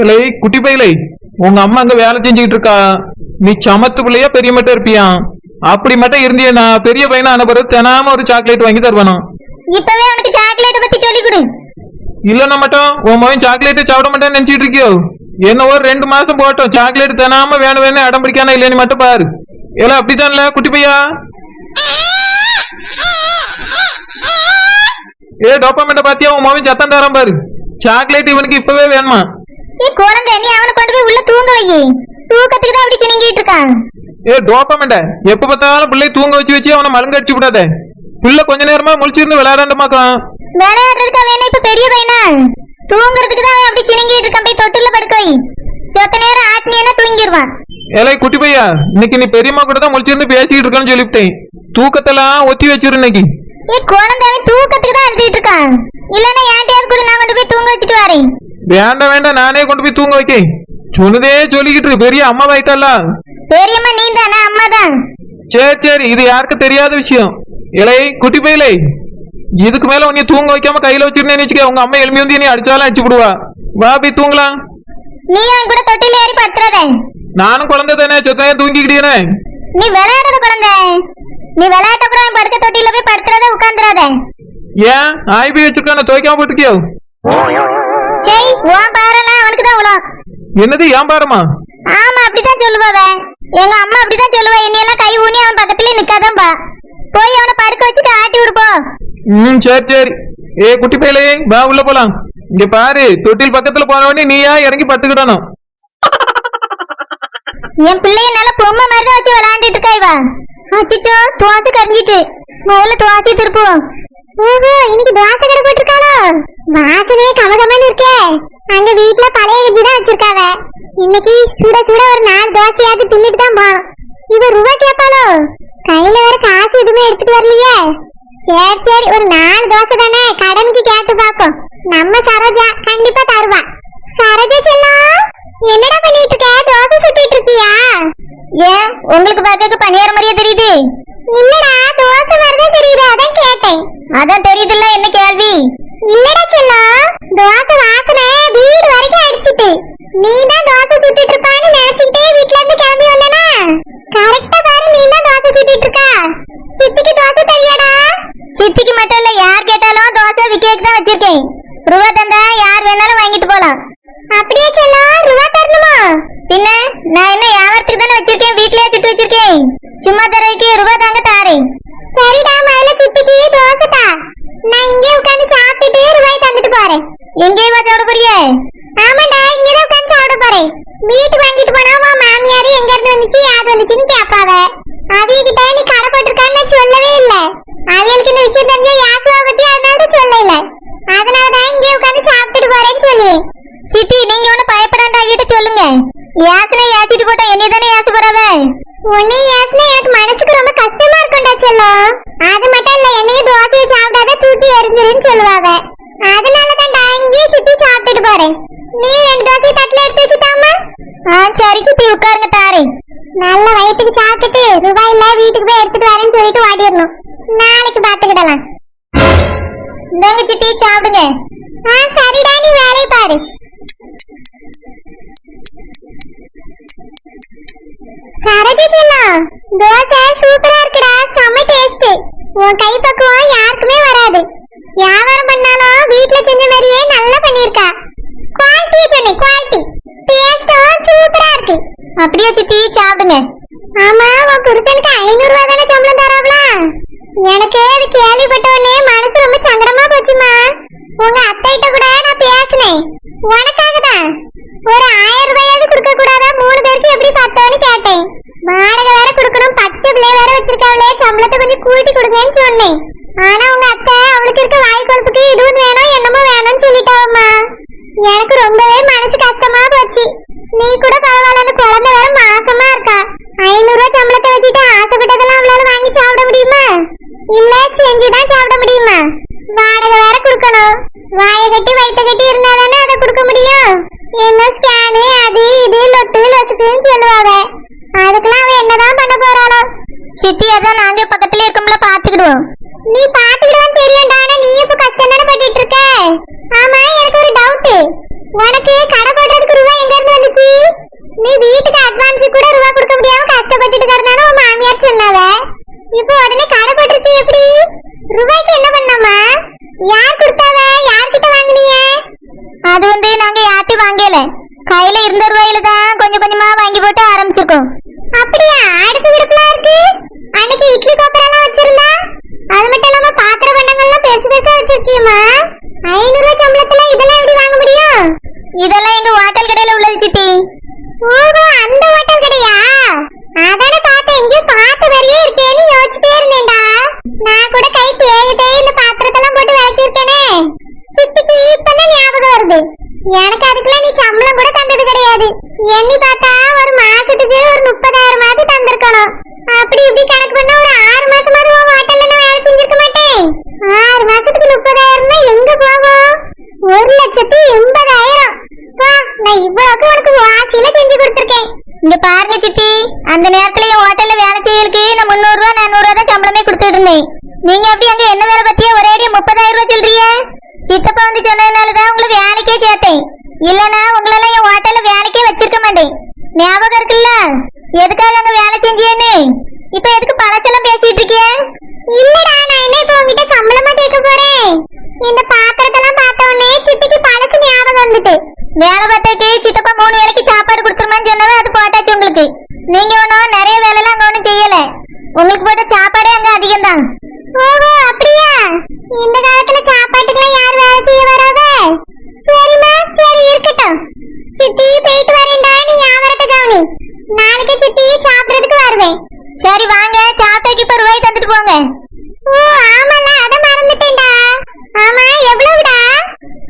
இல்லை குட்டி பையலை உங்க அம்மா அங்க வேலை செஞ்சுக்கிட்டு இருக்கா? நீ சமத்து பிள்ளையா பெரிய மட்டும் இருப்பியா? அப்படி மட்டும் இருந்தியே நான் பெரிய பையனா அனுப்புறது தினாம ஒரு சாக்லேட் வாங்கி தருவானா? இப்பவே அவனுக்கு சாக்லேட் பத்தி சொல்லி கொடு. இல்லைன்னா மட்டும் உன் மகன் சாக்லேட்டே சாப்பிட மாட்டேன்னு நினைச்சிட்டு இருக்கியோ? என்ன ஒரு ரெண்டு மாசம் போட்டோம் சாக்லேட் தினாம வேணும் வேணும் அடம் பிடிக்கானா இல்லைன்னு மட்டும் பாரு. ஏல அப்படித்தான்ல குட்டி பையா ஏ டோப்பாமெண்ட பாத்தியா? உன் மகன் சத்தம் தரான் பாரு. சாக்லேட் இவனுக்கு இப்பவே வேணுமா? ஏ குழந்தை நீ அவனை கொண்டு போய் உள்ள தூங்க வை தூக்கத்துக்கு தான் அப்படி சினிங்கிட்டு இருக்கான். ஏ டோப்பமெண்ட எப்ப பார்த்தாலும் பிள்ளை தூங்க வச்சு வச்சு அவனை மலங்க அடிச்சு விடாத. பிள்ளை கொஞ்ச நேரமா முழிச்சிருந்து விளையாடாண்ட மாக்கலாம் விளையாடுறதுக்கு அவன் என்ன இப்ப பெரிய பையனா? தூங்குறதுக்கு தான் அவன் அப்படி சினிங்கிட்டு இருக்கான். போய் தொட்டில படுக்க வை. சொத்த நேரம் ஆட்டினா தூங்கிடுவான் ஏலே குட்டி பையா இன்னைக்கு நீ பெரியம்மா கூட தான் முழிச்சிருந்து பேசிட்டு இருக்கேன்னு சொல்லிவிட்டேன். தூக்கத்தெல்லாம் ஒத்தி வச்சிரு இன்னைக்கு. ஏ அவன் தூக்கத்துக்கு தான் அழுதுட்டு இருக்கான். இல்லன்னா யார்ட்டையாவது கூட நான் கொண்டு போய் தூங்க வச்சுட்டு வரேன் வேண்டாம் வேண்டாம் நானே கொண்டு போய் தூங்க வைக்க சொன்னதே சொல்லிக்கிட்டு இருக்கு பெரிய அம்மா வாய்த்தால பெரியம்மா நீ தானே? அம்மா தான். சரி சரி இது யாருக்கும் தெரியாத விஷயம். இலை குட்டி பையலை. இதுக்கு மேல உன்னை தூங்க வைக்காம கையில வச்சிருந்தேன்னு வச்சுக்க உங்க அம்மா எலும்பி வந்து நீ அடிச்சாலும் அடிச்சு விடுவா. வா போய் தூங்கலாம். நீ அவன் கூட தொட்டில ஏறி படுத்துறத. நானும் குழந்தை தானே சொத்தையா தூங்கிக்கிட்டேனே நீ விளையாடுற குழந்தை. நீ விளையாட்ட அப்புறம் அவன் படுக்க தொட்டில போய் படுத்துறத உட்காந்துறாத ஏன்? ஆய் போய் வச்சிருக்கான துவைக்காம போட்டுருக்கியோ சரி உன் பாரெல்லாம் அவனுக்கு தான் உலம் என்னது ஏன் பாருமா? ஆமா அப்படிதான் சொல்லுவாவ எங்க அம்மா அப்படிதான் சொல்லுவா. என்னையெல்லாம் கை ஊனி அவன் பக்கத்துலயே நிக்காதான்பா போய் அவனை படுக்க வச்சுட்டு ஆட்டி விடுப்போம் ம் சரி சரி. ஏ குட்டி பையலே வா உள்ள போலாம். இங்க பாரு தொட்டில் பக்கத்துல போனவனே நீயா இறங்கி பத்துக்கிடணும் என் பிள்ளைய நல்ல பொம்மை மாதிரி தான் வச்சு விளையாண்டுட்டு இருக்கா இவ அச்சுச்சோ துவாசை கரைஞ்சிட்டு. முதல்ல துவாசி திருப்புவோம். ஓஹோ இன்னைக்கு துவாசை கடை போட்டிருக்காளோ? வாசனே கமகமன்னு இருக்கே. அங்க வீட்ல பழைய கஞ்சி தான் வச்சிருக்காவ. இன்னைக்கு சுட சுட ஒரு நாலு தோசையாவது தின்னுட்டு தான் போனோம். இவ ரூபா கேட்பாளோ கையில வேற காசு எதுவுமே எடுத்துட்டு வரலையே. சரி சரி ஒரு நாலு தோசை தானே? கடனுக்கு கேட்டு பாப்போம் நம்ம சரோஜா கண்டிப்பா தருவா. சரோஜா செல்லம் என்னடா பண்ணிட்டு இருக்க? தோசை சுட்டிட்டு இருக்கியா? ஏன்? உங்களுக்கு பார்க்க பணியார மாதிரியே தெரியுது. இல்லடா தோசை மாதிரிதான் தெரியுது அதான் கேட்டேன் அதான் தெரியுதுல்ல என்ன கேள்வி? இல்லடா செல்லா. தோசை வாசனை வீடு வரைக்கும் அடிச்சிட்டு. நீ தான் தோசை சுட்டுட்டு இருப்பான்னு நினைச்சுக்கிட்டே வீட்ல இருந்து கிளம்பி வந்தனா? கரெக்டா பாரு நீ தான் தோசை சுட்டுட்டு இருக்கா? சித்திக்கு தோசை தெரியாடா சித்திக்கு மட்டும் இல்ல யார் கேட்டாலும் தோசை விக்கேக்கு தான் வச்சிருக்கேன். ரூபா தந்தா யார் வேணாலும் வாங்கிட்டு போலாம். அப்படியே செல்லா ரூபா தரணுமா? பின்ன நான் என்ன வியாபாரத்துக்கு தானே வச்சிருக்கேன்? வீட்லயே சுட்டு வச்சிருக்கேன். சும்மா தரக்கு ரூபா தாங்க தாரேன். சரிடா முதல்ல சித்திக்கு தோசை தா நான் இங்கே உட்கார்ந்து சாப்பிட்டுட்டு ரூபாய் தந்துட்டு போறேன் எங்கேயுமா சாப்பிட போறியே ஆமாடா இங்கதான் வீட்டு சாப்பிட வாங்கிட்டு போனா உன் மாமியாரு எங்க இருந்து வந்துச்சு? யாது வந்துச்சுன்னு கேப்பாவே அவிகிட்ட நீ கடை போட்டிருக்கான்னு நான் சொல்லவே இல்ல அவியலுக்கு இந்த விஷயம் தெரிஞ்ச யாசுவா பத்தி அதனால தான் சொல்ல இல்ல அதனாலதான் இங்கே உட்கார்ந்து சாப்பிட்டுட்டு போறேன்னு சொல்லி சித்தி நீங்க ஒண்ணு பயப்படாண்டா கிட்ட சொல்லுங்க யாசனை யாசிட்டு போட்டா என்னை தானே யாச போறவ உன்னை யாசனை எனக்கு மனசுக்கு ரொம்ப கஷ்டமா இருக்கும்டா செல்லம் அது மட்டும் இல்ல என்னையும் தோசையை சாப்பிட்டாத தூக்கி எரிஞ்சிருன்னு சொல்லுவாவ அதனால தான்டா இங்கேயே சுத்தி சாப்பிட்டுட்டு போறேன் நீ ரெண்டு தோசை தட்டுல எடுத்து வச்சுட்டாமா ஆ சரி சித்தி உட்காருங்க தாரேன் நல்ல வயிற்றுக்கு சாப்பிட்டுட்டு ரூபாய் இல்ல வீட்டுக்கு போய் எடுத்துட்டு வரேன்னு சொல்லிட்டு ஓடிடணும் நாளைக்கு பாத்துக்கிடலாம் இந்தாங்க சித்தி சாப்பிடுங்க ஆ சரிடா நீ வேலையை பாரு சரஜி செல்லா தோசை சூப்பரா இருக்குடா. செம்ம டேஸ்ட் உன் கை பக்குவம் யாருக்குமே வராது. வியாபாரம் பண்ணாலும் வீட்ல செஞ்ச மாதிரியே நல்லா பண்ணிருக்கா குவாலிட்டி சொன்னேன் குவாலிட்டி டேஸ்டும் சூப்பரா இருக்கு. அப்படியே சித்தி சாப்பிடுங்க. ஆமா உன் குருத்தனுக்கு ஐநூறு ரூபா தானே சம்பளம் தராப்ல? எனக்கு அது கேள்விப்பட்ட உடனே மனசு ரொம்ப சங்கடமா போச்சுமா. உங்க அத்தைகிட்ட கூட நான் பேசினேன். உனக்காக தான் ஒரு ஆயிரம் ரூபாயாவது கொடுக்க கூடாதா மூணு பேருக்கு எப்படி பத்தோன்னு கேட்டேன் வாடகை வேற கொடுக்கணும் பச்சை பிள்ளை வேற வச்சிருக்காங்களே சம்பளத்தை கொஞ்சம் கூட்டி கொடுங்கன்னு சொன்னேன். ஆனா உங்க அத்தை அவளுக்கு இருக்க வாய் கொழுப்புக்கு இதுவும் வேணும் என்னமோ வேணும்னு சொல்லிட்டாவம்மா. எனக்கு ரொம்பவே மனசு கஷ்டமா போச்சு. நீ கூட பரவாயில்ல அந்த குழந்தை வேற மாசமா இருக்கா. ஐநூறு ரூபாய் சம்பளத்தை வச்சுட்டு ஆசைப்பட்டதெல்லாம் அவளால வாங்கி சாப்பிட முடியுமா? இல்ல செஞ்சுதான் சாப்பிட முடியுமா? வாடகை வேற கொடுக்கணும். வாயை கட்டி வயிற்ற கட்டி இருந்தாதானே அதை கொடுக்க முடியும். என்ன ஸ்கேனு அது இது லொட்டு லொசுக்குன்னு சொல்லுவாவ. சித்தி அதான் நாங்க பக்கத்துல இருக்கோம்ல பாத்துக்கிடுவோம் நீ பாத்துக்கிடுவோம் தெரியும்டா நீ இப்ப கஷ்டம் தானே இருக்க? ஆமா எனக்கு ஒரு டவுட் உனக்கு கடை போடுறதுக்கு ரூபா எங்க இருந்து வந்துச்சு? நீ வீட்டுக்கு அட்வான்ஸ் கூட ரூபா கொடுக்க முடியாம கஷ்டப்பட்டுட்டு உன் மாமியார் சொன்னாவ. இப்போ உடனே கடை போட்டுருக்கு எப்படி? ரூபாய்க்கு இதெல்லாம் எங்க ஹோட்டல் கடையில உள்ளது சித்தி? ஓஹோ அந்த வாட்டல் கடையா? அத அந்த நேரத்துல என் ஹோட்டல்ல வேலை செய்யலுக்கு நான் முந்நூறு ரூபா நானூறு ரூபா தான் சம்பளமே கொடுத்துட்டு இருந்தேன். நீங்க எப்படி அங்க என்ன வேலை பத்தியே ஒரே அடியா முப்பதாயிரம் ரூபாய் சொல்றீங்க? சித்தப்பா வந்து சொன்னதுனாலதான் உங்களை வேலைக்கே சேர்த்தேன். இல்லனா உங்களால என் ஹோட்டல்ல வேலைக்கே வச்சிருக்க மாட்டேன். ஞாபகம் இருக்குல்ல? எதுக்காக அங்க வேலை செஞ்சேன்னு? இப்ப எதுக்கு பழசெல்லாம் பேசிட்டு இருக்கிய? இல்லடா நான் என்ன இப்ப உங்ககிட்ட சம்பளமா கேட்க போறேன்? இந்த பாத்திரத்தெல்லாம் பார்த்த உடனே சித்திக்கு பழசு ஞாபகம் வந்துட்டு. வேலை பார்த்ததுக்கு சித்தப்பா மூணு வேளைக்கு சாப்பாடு கொடுத்துருமான்னு சொன்னவே அது போட்டாச்சு நீங்க ஒன்றும் நிறைய வேலைலாம் அங்க ஒன்றும் செய்யல. உங்களுக்கு போட்ட சாப்பாடே அங்க அதிகம் தான் ஓஹோ அப்படியா? இந்த காலத்துல சாப்பாட்டுக்குலாம் யார் வேலை செய்ய வராத சரிம்மா சரி இருக்கட்டும். சித்தி போயிட்டு வரேன்டா. நீ வியாபாரத்தை கவனி. நாளைக்கு சித்தி சாப்பிடுறதுக்கு வருவேன். சரி வாங்க. சாப்பிட்டதுக்கு இப்ப ரூபாய் தந்துட்டு போங்க. ஓ ஆமால அத மறந்துட்டேன்டா. ஆமா எவ்வளவுடா?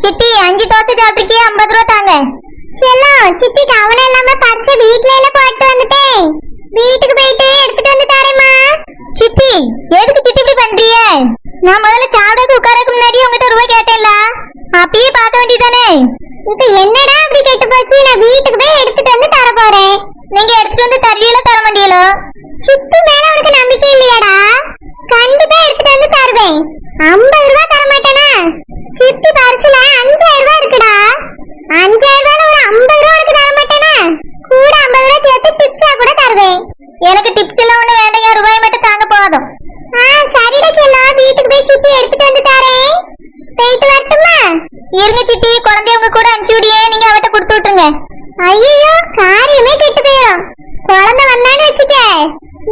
சித்தி அஞ்சு தோசை சாப்பிட்டு ஐம்பது ரூபா தாங்க. செல்லம் சித்தி கவனம் இல்லாம பர்ஸ் வீட்ல எல்லாம் வீட்டுக்கு போயிட்டு எடுத்துட்டு வந்து தரேம்மா. சித்தி எதுக்கு சித்தி இப்படி பண்றீங்க? நான் முதல்ல சாப்பிடக்கு உட்காரக்கு முன்னாடி உங்ககிட்ட ரூபாய் கேட்டேன்ல. அப்பயே பார்க்க வேண்டியதானே இப்ப என்னடா அப்படி கெட்டு போச்சு? நான் வீட்டுக்கு போய் எடுத்துட்டு வந்து தர போறேன். நீங்க எடுத்துட்டு வந்து தருவீங்களோ தர மாட்டீங்களோ? சித்தி மேல உனக்கு நம்பிக்கை இல்லையாடா? கண்டிப்பா எடுத்துட்டு வந்து தருவேன். ஐம்பது ரூபாய் தர மாட்டேனா சித்தி பரிசுல அஞ்சாயிரம் ரூபாய் இருக்குடா. அஞ்சாயிரம் ரூபாய் ஒரு ஐம்பது ரூபாய் உனக்கு தர மாட்டேனா கூட டிப்ஸா கூட தருவேன். எனக்கு டிப்ஸ் எல்லாம் ஒண்ணு வேண்டாம் ரூபாய் மட்டும் தாங்க போதும். ஆ சரிடா செல்லம் வீட்டுக்கு போய் சித்தி எடுத்துட்டு வந்து தரேன். போயிட்டு வரட்டுமா? இருங்க சித்தி குழந்தைய உங்க கூட அனுப்பிச்சு விடியே நீங்க அவட்ட கொடுத்து விட்டுருங்க. ஐயோ காரியமே கெட்டு போயிடும் குழந்தை வந்தான்னு வச்சுக்க.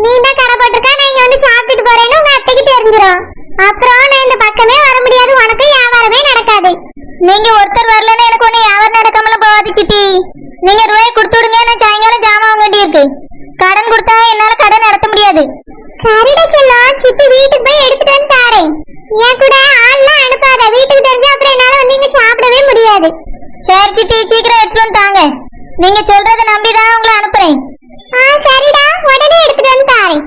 நீ தான் கடை போட்டிருக்கா நான் இங்க வந்து சாப்பிட்டுட்டு போறேன்னு உங்க அத்தைக்கு தெரிஞ்சிடும் அப்புறம் நான் இந்த பக்கமே வர முடியாது உனக்கு வியாபாரமே நடக்காது. நீங்க ஒருத்தர் வரலன்னு எனக்கு ஒண்ணு வியாபாரம் நடக்காமல போகாது சித்தி. நீங்க ரூபாய் கொடுத்து விடுங்க நான் கடன் கொடுத்தா என்னால கடன் நடத்த முடியாது. சரிடா செல்லம் சித்தி வீட்டுக்கு போய் எடுத்துட்டு வந்து தாரேன். என் கூட ஆள்லாம் அனுப்பாத வீட்டுக்கு தெரிஞ்சா அப்புறம் என்னால வந்து இங்க சாப்பிடவே முடியாது. சரி சித்தி சீக்கிரம் எடுத்துட்டு வந்து தாங்க. நீங்க சொல்றதை நம்பிதான் உங்களை அனுப்புறேன். ஆ சரிடா. உடனே எடுத்துட்டு வந்து தாரேன்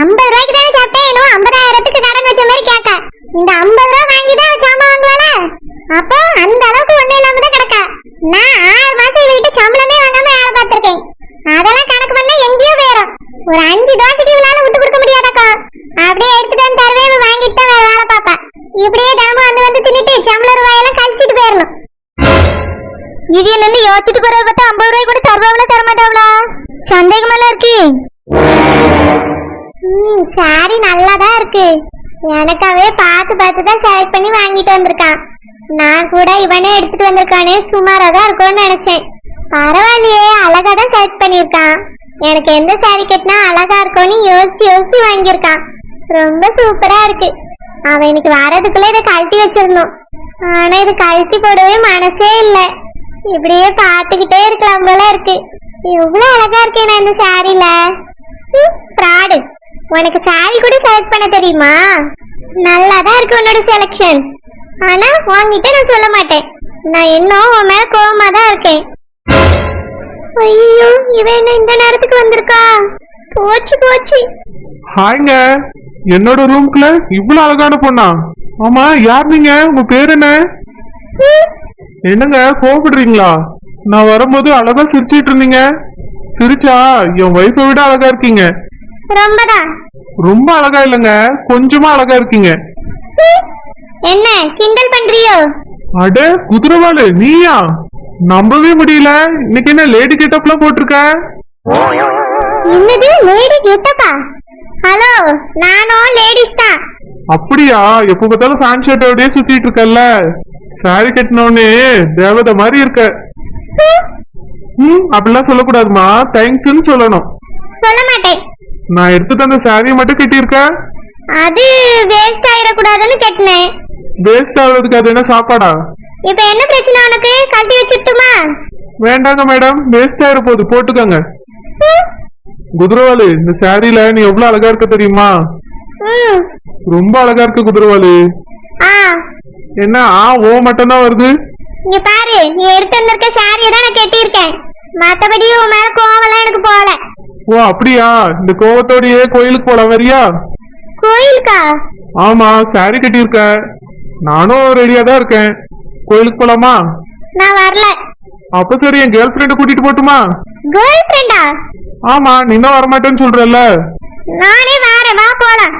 ஐம்பது ரூபாய்க்கு தானே சாப்பிட்டேன் இன்னும் ஐம்பதாயிரத்துக்கு கடன் வச்ச மாதிரி கேட்க இந்த ஐம்பது ரூபா வாங்கி தான் சாமான் வாங்குவாளா அப்போ அந்த அளவுக்கு ஒண்ணு இல்லாம தான் கிடக்கா நான் ஆறு மாசம் வீட்டு சம்பளமே வாங்காம வேலை பார்த்திருக்கேன் அதெல்லாம் கணக்கு பண்ணா எங்கேயோ போயிடும் ஒரு அஞ்சு தோசைக்கு இவளால விட்டு கொடுக்க முடியாதாக்கா அப்படியே எடுத்துட்டு வந்து தருவே இவ வாங்கிட்டு தான் வேற வேலை பாப்பா இப்படியே தினமும் வந்து வந்து ரூபாயெல்லாம் கழிச்சிட்டு போயிடணும் இது என்னன்னு யோசிச்சுட்டு போறத பார்த்தா ஐம்பது ரூபாய் கூட தருவாங்களா தரமாட்டாங்களா சந்தேகமெல்லாம் இருக்கு. ம் சாரி நல்லாதான் இருக்கு. எனக்காவே பார்த்து பார்த்து தான் செலக்ட் பண்ணி வாங்கிட்டு வந்திருக்கான். நான் கூட இவனே எடுத்துட்டு வந்திருக்கானே சுமாரா தான் இருக்கும்னு நினைச்சேன். பரவாயில்லையே அழகா தான் செலக்ட் பண்ணியிருக்கான். எனக்கு எந்த சாரி கட்டினா அழகா இருக்கும்னு யோசிச்சு யோசிச்சு வாங்கியிருக்கான். ரொம்ப சூப்பரா இருக்கு. அவன் இன்னைக்கு வரதுக்குள்ள இதை கழட்டி வச்சிருந்தோம். ஆனா இது கழட்டி போடவே மனசே இல்ல. இப்படியே பார்த்துக்கிட்டே இருக்கலாம் போல இருக்கு. எவ்வளவு அழகா இருக்கேன் இந்த சாரில. ஃப்ராடு உனக்கு சாரி கூட செலக்ட் பண்ண தெரியுமா? நல்லா தான் இருக்கு உன்னோட செலெக்ஷன் ஆனா உன்கிட்ட நான் சொல்ல மாட்டேன். நான் இன்னும் உன் மேல கோவமா தான் இருக்கேன். ஐயோ இவன் என்ன இந்த நேரத்துக்கு வந்திருக்கா? போச்சு போச்சு. ஹாய்ங்க. என்னோட ரூம்குள்ள இவ்வளவு அழகான பொண்ணா? ஆமா யார் நீங்க? உங்க பேர் என்ன? என்னங்க கோவப்படுறீங்களா? நான் வரும்போது அழகா சிரிச்சிட்டு இருந்தீங்க. சிரிச்சா? என் ஒய்ஃபை விட அழகா இருக்கீங்க. ரொம்பதான் ரொம்ப அழகா இல்லைங்க கொஞ்சமா அழகா இருக்கீங்க. என்ன கிண்டல் பண்றியோ? அட குதிரவாளு நீயா? நம்பவே முடியல. இன்னைக்கு என்ன லேடி கெட்டப்லாம் போட்டிருக்க? என்னது லேடி கெட்டப்பா ஹலோ நானும் லேடிஸ் தான் அப்படியா? எப்ப பார்த்தாலும் ஃபேன் ஷர்ட்டோடய சுத்திட்டு இருக்கல்ல? சாரி கட்டினோடனே தேவதை மாதிரி இருக்க. ம், அப்படிலாம் சொல்லக்கூடாதுமா. தேங்க்ஸ்னு சொல்லணும். சொல்ல மாட்டேன் நான் எடுத்துட்டு அந்த சாரியை மட்டும் கட்டியிருக்க? அது வேஸ்ட் ஆயிடக்கூடாதுன்னு கட்டினேன். வேஸ்ட் ஆகுறதுக்கு அது என்ன சாப்பாடா? இப்ப என்ன பிரச்சனை உனக்கு? கழட்டி வச்சுட்டுமா வேண்டாங்க மேடம் வேஸ்ட் ஆயிட போகுது. போட்டுக்கோங்க. குதிரவாளு இந்த சாரியில நீ எவ்வளவு அழகா இருக்க தெரியுமா? ரொம்ப அழகா இருக்க குதிரவாளு ஆ. என்ன ஆ ஓ மட்டும் தான் வருது? இங்க பாரு நீ எடுத்து வந்திருக்க சாரியை தான் நான் கட்டியிருக்கேன். மத்தபடி உன் மேல கோவம்லாம் எனக்கு போகல. ஓ அப்படியா? இந்த கோவத்தோடயே கோயிலுக்கு போலாம் வரியா? கோயிலுக்கா? ஆமா சாரி கட்டியிருக்க. நானும் ரெடியா தான் இருக்கேன். கோயிலுக்கு போலாமா? நான் வரல. அப்ப சரி என் கேர்ள் ஃப்ரெண்ட கூட்டிட்டு போட்டுமா? கேர்ள் ஃப்ரெண்டா ஆமா நீ தான் வரமாட்டேன்னு சொல்றல்ல. நானே வேற வா போலாம்.